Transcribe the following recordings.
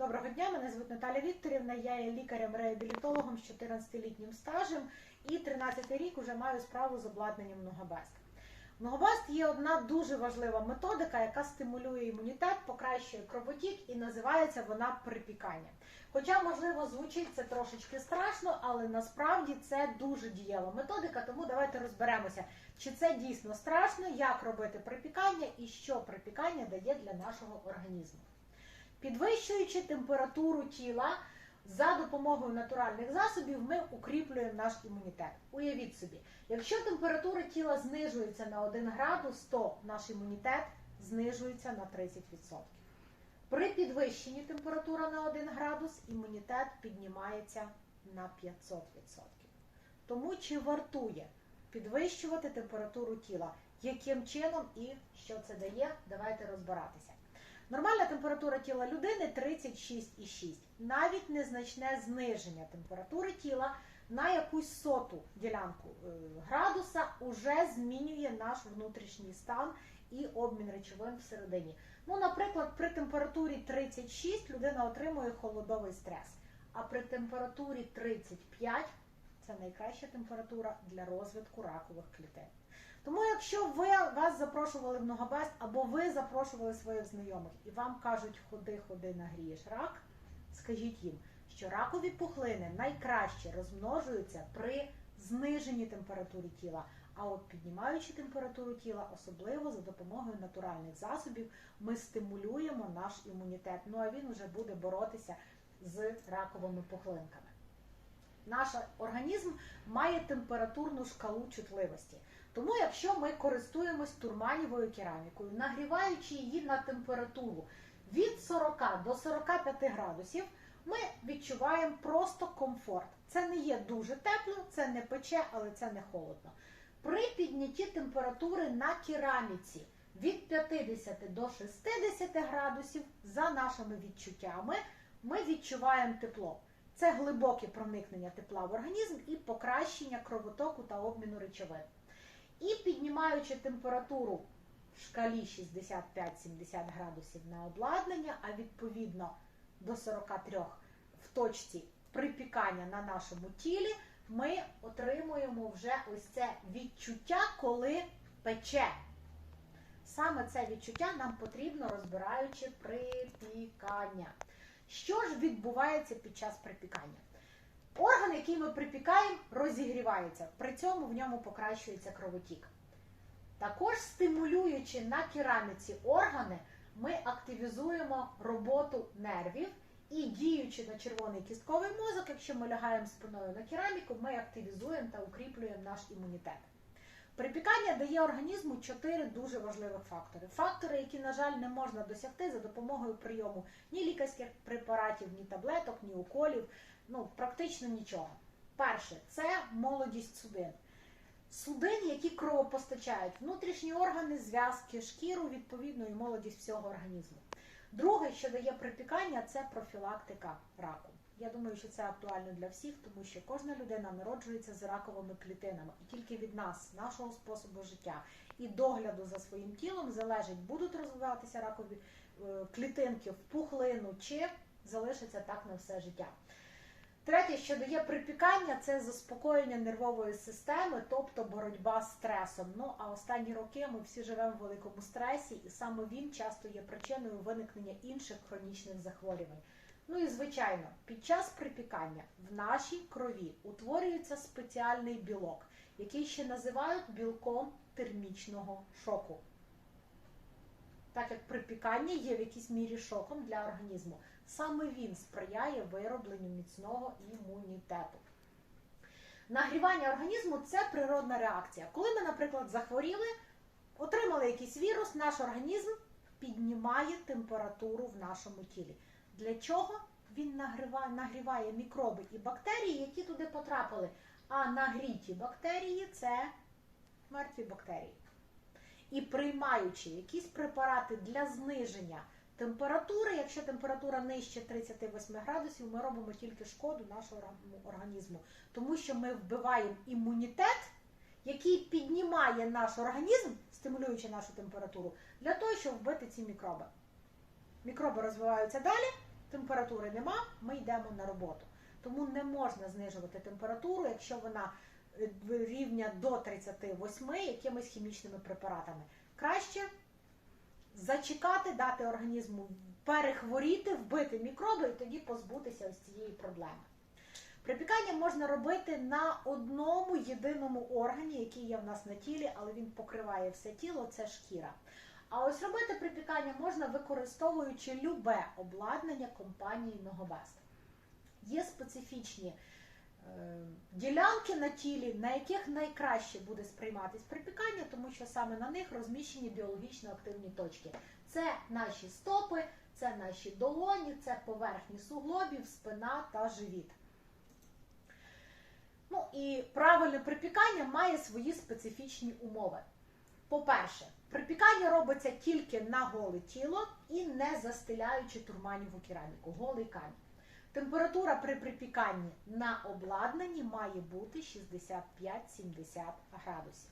Доброго дня, мене звуть Наталя Вікторівна. Я є лікарем-реабілітологом з 14-літнім стажем і 13 й рік уже маю справу з обладнанням Многобест. Многобест є одна дуже важлива методика, яка стимулює імунітет, покращує кровотік і називається вона припікання. Хоча, можливо, звучить це трошечки страшно, але насправді це дуже дієва методика, тому давайте розберемося, чи це дійсно страшно, як робити припікання і що припікання дає для нашого організму. Підвищуючи температуру тіла за допомогою натуральних засобів, ми укріплюємо наш імунітет. Уявіть собі, якщо температура тіла знижується на 1 градус, то наш імунітет знижується на 30%. При підвищенні температури на 1 градус імунітет піднімається на 500%. Тому чи вартує підвищувати температуру тіла? Яким чином і що це дає? Давайте розбиратися. Нормальна температура тіла людини 36,6. Навіть незначне зниження температури тіла на якусь соту ділянку е, градуса уже змінює наш внутрішній стан і обмін речовин всередині. Ну, наприклад, при температурі 36 людина отримує холодовий стрес, а при температурі 35 це найкраща температура для розвитку ракових клітин. Тому, якщо ви вас запрошували в Ногабест, або ви запрошували своїх знайомих і вам кажуть, ходи, ходи, нагрієш рак, скажіть їм, що ракові пухлини найкраще розмножуються при зниженні температури тіла. А от піднімаючи температуру тіла, особливо за допомогою натуральних засобів, ми стимулюємо наш імунітет. Ну а він вже буде боротися з раковими пухлинками. Наш організм має температурну шкалу чутливості. Тому, якщо ми користуємось турманівою керамікою, нагріваючи її на температуру від 40 до 45 градусів, ми відчуваємо просто комфорт. Це не є дуже тепло, це не пече, але це не холодно. При піднятті температури на кераміці від 50 до 60 градусів, за нашими відчуттями, ми відчуваємо тепло. Це глибоке проникнення тепла в організм і покращення кровотоку та обміну речовин. І піднімаючи температуру в шкалі 65-70 градусів на обладнання, а відповідно до 43 в точці припікання на нашому тілі, ми отримуємо вже ось це відчуття, коли пече. Саме це відчуття нам потрібно розбираючи припікання. Що ж відбувається під час припікання? Орган, який ми припікаємо, розігрівається, при цьому в ньому покращується кровотік. Також стимулюючи на кераміці органи, ми активізуємо роботу нервів і діючи на червоний кістковий мозок, якщо ми лягаємо спиною на кераміку, ми активізуємо та укріплюємо наш імунітет. Припікання дає організму чотири дуже важливих фактори. Фактори, які, на жаль, не можна досягти за допомогою прийому ні лікарських препаратів, ні таблеток, ні уколів, ну практично нічого. Перше це молодість судин. Судин, які кровопостачають внутрішні органи, зв'язки, шкіру, відповідно, і молодість всього організму. Друге, що дає припікання, це профілактика раку. Я думаю, що це актуально для всіх, тому що кожна людина народжується з раковими клітинами, і тільки від нас, нашого способу життя і догляду за своїм тілом залежить, будуть розвиватися ракові е, клітинки в пухлину чи залишаться так на все життя. Третє, що дає припікання, це заспокоєння нервової системи, тобто боротьба з стресом. Ну а останні роки ми всі живемо в великому стресі, і саме він часто є причиною виникнення інших хронічних захворювань. Ну і звичайно, під час припікання в нашій крові утворюється спеціальний білок, який ще називають білком термічного шоку. Так як припікання є в якійсь мірі шоком для організму, саме він сприяє виробленню міцного імунітету. Нагрівання організму це природна реакція. Коли ми, наприклад, захворіли, отримали якийсь вірус, наш організм піднімає температуру в нашому тілі. Для чого він нагріває, нагріває мікроби і бактерії, які туди потрапили? А нагріті бактерії це мертві бактерії. І приймаючи якісь препарати для зниження температури, якщо температура нижче 38 градусів, ми робимо тільки шкоду нашому організму, тому що ми вбиваємо імунітет, який піднімає наш організм, стимулюючи нашу температуру, для того, щоб вбити ці мікроби. Мікроби розвиваються далі, температури нема, ми йдемо на роботу. Тому не можна знижувати температуру, якщо вона е, рівня до 38 якимись хімічними препаратами. Краще зачекати, дати організму перехворіти, вбити мікроби і тоді позбутися ось цієї проблеми. Припікання можна робити на одному єдиному органі, який є в нас на тілі, але він покриває все тіло, це шкіра. А ось робити припікання можна використовуючи любе обладнання компанії Ногобест. Є специфічні е, ділянки на тілі, на яких найкраще буде сприйматись припікання, тому що саме на них розміщені біологічно активні точки. Це наші стопи, це наші долоні, це поверхні суглобів, спина та живіт. Ну і правильне припікання має свої специфічні умови. По-перше, припікання робиться тільки на голе тіло і не застеляючи турманіву кераміку, голий камінь. Температура при припіканні на обладнанні має бути 65-70 градусів.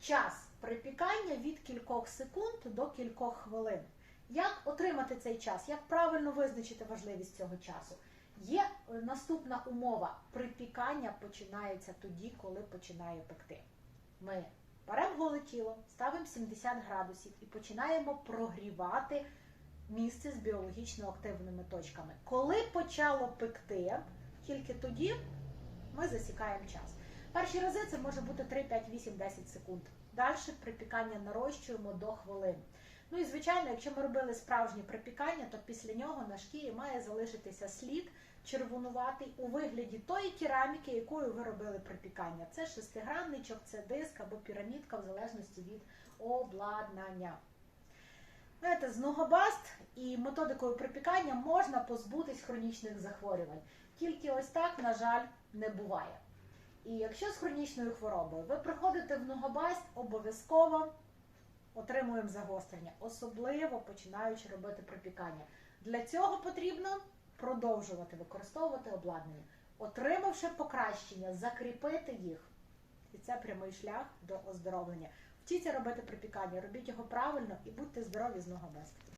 Час припікання від кількох секунд до кількох хвилин. Як отримати цей час? Як правильно визначити важливість цього часу? Є е, наступна умова: припікання починається тоді, коли починає пекти. Ми беремо голе тіло, ставимо 70 градусів і починаємо прогрівати місце з біологічно активними точками. Коли почало пекти, тільки тоді ми засікаємо час. Перші рази це може бути 3, 5, 8, 10 секунд. Далі припікання нарощуємо до хвилин. Ну і звичайно, якщо ми робили справжнє припікання, то після нього на шкірі має залишитися слід червонуватий у вигляді тої кераміки, якою ви робили припікання. Це шестигранничок, це диск або пірамідка, в залежності від обладнання. Знаєте, з ногобаст і методикою припікання можна позбутись хронічних захворювань. Тільки ось так, на жаль, не буває. І якщо з хронічною хворобою ви приходите в ногобаст, обов'язково отримуємо загострення, особливо починаючи робити припікання. Для цього потрібно продовжувати використовувати обладнання, отримавши покращення, закріпити їх. І це прямий шлях до оздоровлення. Вчіться робити припікання, робіть його правильно і будьте здорові з ногобест.